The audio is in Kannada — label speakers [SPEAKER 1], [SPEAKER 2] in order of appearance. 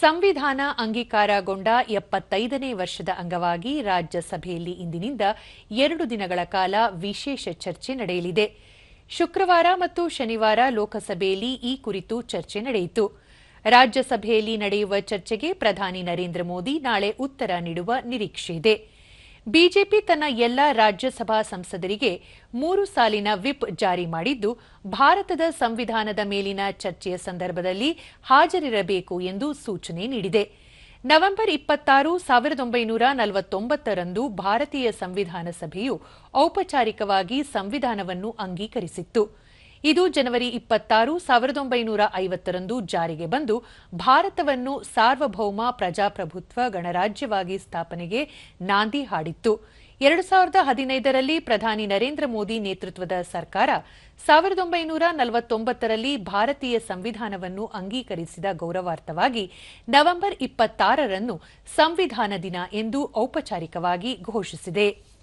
[SPEAKER 1] ಸಂವಿಧಾನ ಅಂಗೀಕಾರಗೊಂಡ ಎಪ್ಪತ್ತೈದನೇ ವರ್ಷದ ಅಂಗವಾಗಿ ರಾಜ್ಯಸಭೆಯಲ್ಲಿ ಇಂದಿನಿಂದ ಎರಡು ದಿನಗಳ ಕಾಲ ವಿಶೇಷ ಚರ್ಚೆ ನಡೆಯಲಿದೆ. ಶುಕ್ರವಾರ ಮತ್ತು ಶನಿವಾರ ಲೋಕಸಭೆಯಲ್ಲಿ ಈ ಕುರಿತು ಚರ್ಚೆ ನಡೆಯಿತು. ರಾಜ್ಯಸಭೆಯಲ್ಲಿ ನಡೆಯುವ ಚರ್ಚೆಗೆ ಪ್ರಧಾನಿ ನರೇಂದ್ರ ಮೋದಿ ನಾಳೆ ಉತ್ತರ ನೀಡುವ ನಿರೀಕ್ಷೆಯಿದೆ ಬಿಜೆಪಿ ತನ್ನ ಎಲ್ಲ ರಾಜ್ಯಸಭಾ ಸಂಸದರಿಗೆ ಮೂರು ಸಾಲಿನ ವಿಪ್ ಜಾರಿ ಮಾಡಿದ್ದು, ಭಾರತದ ಸಂವಿಧಾನದ ಮೇಲಿನ ಚರ್ಚೆಯ ಸಂದರ್ಭದಲ್ಲಿ ಹಾಜರಿರಬೇಕು ಎಂದು ಸೂಚನೆ ನೀಡಿದೆ. ನವೆಂಬರ್ ಇಪ್ಪತ್ತಾರು, ಸಾವಿರದ ಒಂಬೈನೂರ ನಲವತ್ತೊಂಬತ್ತರಂದು ಭಾರತೀಯ ಸಂವಿಧಾನ ಸಭೆಯು ಔಪಚಾರಿಕವಾಗಿ ಸಂವಿಧಾನವನ್ನು ಅಂಗೀಕರಿಸಿತ್ತು. ಇದು ಜನವರಿ ಇಪ್ಪತ್ತಾರು, ಸಾವಿರದ ಒಂಬೈನೂರ ಐವತ್ತರಂದು ಜಾರಿಗೆ ಬಂದು ಭಾರತವನ್ನು ಸಾರ್ವಭೌಮ ಪ್ರಜಾಪ್ರಭುತ್ವ ಗಣರಾಜ್ಯವಾಗಿ ಸ್ಥಾಪನೆಗೆ ನಾಂದಿ ಹಾಡಿತ್ತು. ಎರಡು ಸಾವಿರದ ಹದಿನೈದರಲ್ಲಿ ಪ್ರಧಾನಿ ನರೇಂದ್ರ ಮೋದಿ ನೇತೃತ್ವದ ಸರ್ಕಾರ, ಸಾವಿರದ ಒಂಬೈನೂರ ನಲವತ್ತೊಂಬತ್ತರಲ್ಲಿ ಭಾರತೀಯ ಸಂವಿಧಾನವನ್ನು ಅಂಗೀಕರಿಸಿದ ಗೌರವಾರ್ಥವಾಗಿ ನವೆಂಬರ್ ಇಪ್ಪತ್ತಾರರನ್ನು ಸಂವಿಧಾನ ದಿನ ಎಂದು ಔಪಚಾರಿಕವಾಗಿ ಘೋಷಿಸಿದೆ.